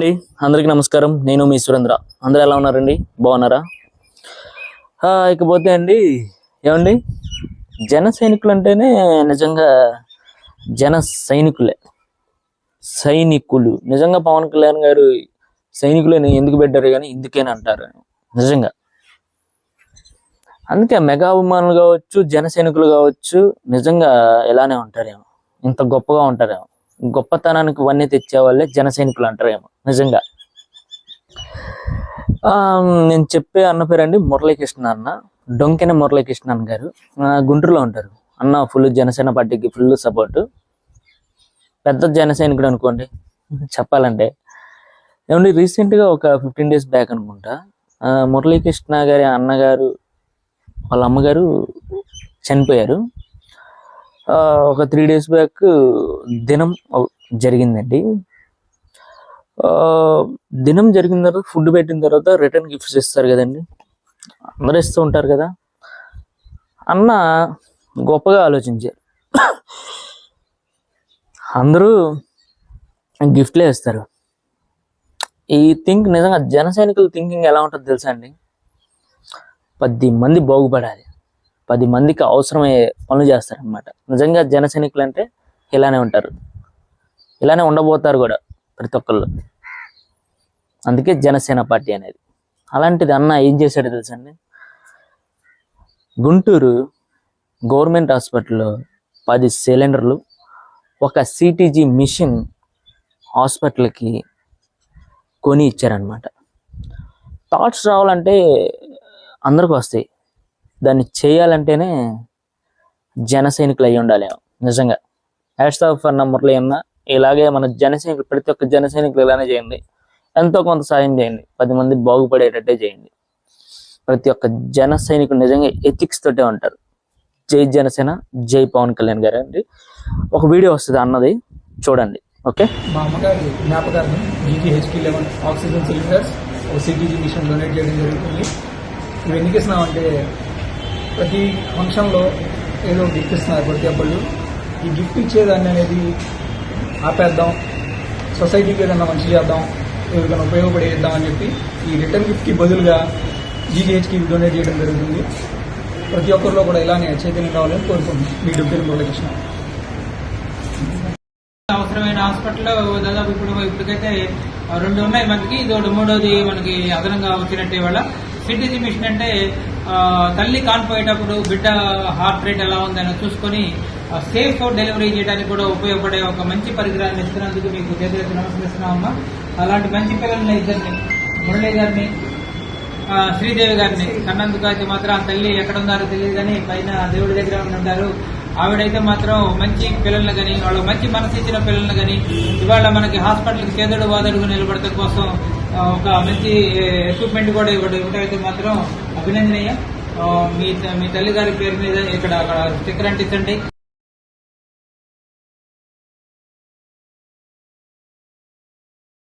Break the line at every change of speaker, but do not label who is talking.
అండి అందరికీ నమస్కారం. నేను మీ సురేంద్ర. అందరూ ఎలా ఉన్నారండి? బాగున్నారా? ఆ, ఇకపోతే అండి ఏమండి? జన సైనికులు అంటేనే నిజంగా జన సైనికులే. సైనికులు. నిజంగా పవన్ కళ్యాణ్ గారు సైనికులని ఎందుకు పెట్టారు కానీ ఇందుకేని అంటారు. నిజంగా. అందుకే మెగా అభిమానులు కావచ్చు జన సైనికులు కావచ్చు నిజంగా ఇలానే ఉంటారేమో. ఇంత గొప్పగా ఉంటారేమో. గొప్పతనానికి వన్నీ తెచ్చే వాళ్ళే జన సైనికులు అంటారేమో నిజంగా. ఆ, నేను చెప్పే అన్న పేరండి మురళీకృష్ణ అన్న. డొంకెన మురళీకృష్ణ అన్న గారు. ఆ, గుంటూరులో ఉంటారు. అన్న ఫుల్ జనసేన పార్టీకి ఫుల్ సపోర్ట్. పెద్ద జన సైనికుడు అనుకోండి చెప్పాలంటే. ఏమండి రీసెంట్గా ఒక ఫిఫ్టీన్ డేస్ బ్యాక్ అనుకుంటా ఆ, మురళీకృష్ణ గారి అన్నగారు వాళ్ళ అమ్మగారు చనిపోయారు. ఒక త్రీ డేస్ బ్యాక్ దినం జరిగిందండి. దినం జరిగిన తర్వాత ఫుడ్ పెట్టిన తర్వాత రిటర్న్ గిఫ్ట్స్ ఇస్తారు కదండి. అందరూ ఇస్తూ ఉంటారు కదా. అన్న గొప్పగా ఆలోచించారు. అందరూ గిఫ్ట్లే ఇస్తారు. ఈ థింక్ నిజంగా జన సైనికుల థింకింగ్ ఎలా ఉంటుందో తెలుసా అండి? పది మంది బాగుపడాలి. పది మందికి అవసరమయ్యే పనులు చేస్తారనమాట నిజంగా జన సైనికులు అంటే ఇలానే ఉంటారు. ఇలానే ఉండబోతారు కూడా ప్రతి ఒక్కళ్ళు. అందుకే జనసేన పార్టీ అనేది. అలాంటిది అన్న ఏం చేశాడో తెలుసండి గుంటూరు గవర్నమెంట్ హాస్పిటల్లో పది సిలిండర్లు ఒక సిటీజీ మిషన్ హాస్పిటల్కి కొని ఇచ్చారనమాట థాట్స్ రావాలంటే అందరికి వస్తాయి. దాన్ని చేయాలంటేనే జన సైనికులు అయి ఉండాలి నిజంగా. హ్యాష్ ఆఫ్ అన్న మురళి అన్న ఇలాగే మన జన సైనికులు ప్రతి ఒక్క జన సైనికులు ఇలానే చేయండి. ఎంతో కొంత సాయం చేయండి. పది మంది బాగుపడేటట్టే చేయండి. ప్రతి ఒక్క జన సైనికుడు నిజంగా ఎథిక్స్ తోటే ఉంటారు. జై జనసేన జై పవన్ కళ్యాణ్ గారు అండి. ఒక వీడియో వస్తుంది అన్నది చూడండి. ఓకే?
మా అమ్మగారి జ్ఞాపకార్థం జీజీహెచ్కి లెవెన్ ఆక్సిజన్ సిలిండర్స్ ఒక సిటీజీ మిషన్ డొనేట్ చేయడం జరుగుతుంది. ఇవి ఎందుకు ఇస్తున్నామంటే ప్రతి ఫంక్షన్లో ఏదో గిఫ్ట్ ఇస్తున్నారు. ప్రతి ఒక్కళ్ళు ఈ గిఫ్ట్ ఇచ్చేదాన్ని అనేది ఆపేద్దాం. సొసైటీకి ఏదైనా మంచి చేద్దాం. ఎవరికైనా ఉపయోగపడేద్దాం అని చెప్పి ఈ రిటర్న్ గిఫ్ట్కి బదులుగా జీజీహెచ్కి డొనేట్ చేయడం జరుగుతుంది. ప్రతి ఒక్కరిలో కూడా ఇలానే చైతన్యం కావాలని కోరుకుంటున్నాం. మీ డబ్బులు మురళకృష్ణ.
అవసరమైన హాస్పిటల్లో దాదాపు ఇప్పుడు ఇప్పటికైతే రెండు ఉన్నాయి. మనకి ఇది మూడోది మనకి అదనంగా వచ్చినట్టు వాళ్ళ సిటీజీ మిషన్ అంటే తల్లి కాన్పోయేటప్పుడు బిడ్డ హార్ట్ రేట్ ఎలా ఉందని చూసుకొని సేఫ్ డెలివరీ చేయడానికి కూడా ఉపయోగపడే ఒక మంచి పరికరాన్ని ఇస్తున్నందుకు మీకు చేతులెత్తి నమస్కరిస్తున్నామమ్మా. అలాంటి మంచి పిల్లల్ని ఇద్దరిని మురళి గారిని శ్రీదేవి గారిని కన్నందుకు అయితే మాత్రం ఆ తల్లి ఎక్కడ ఉన్నారో తెలియదు కానీ పైన దేవుడి దగ్గర ఉంటారు. ఆవిడైతే మాత్రం మంచి పిల్లల్ని కానీ వాళ్ళు మంచి మనసు ఇచ్చిన పిల్లల్ని కానీ ఇవాళ మనకి హాస్పిటల్కి చేదుడు వాదడుగు నిలబడటం కోసం ఒక మంచి ఎక్విప్మెంట్ కూడా ఇవ్వడం ఇవ్వడైతే అయితే మాత్రం అభినందనీయం. మీ మీ తల్లి గారి పేరు మీద ఇక్కడ అక్కడ స్టిక్కర్ అంటించండి